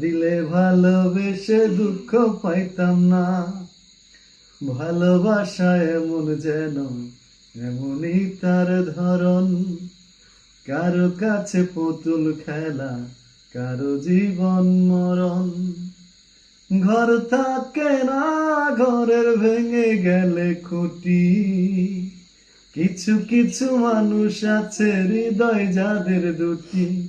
দিলে ভালোবেসে দুঃখ পাইতাম না। ভালোবাসা এমন যেন, এমনই তার ধরন। কারও কাছে পুতুল খেলা, কারও জীবন মরণ। ঘর থাকে না, ঘরের ভেঙে গেলে খুঁটি। কিছু কিছু মানুষ আছে হৃদয় যাদের দুটি।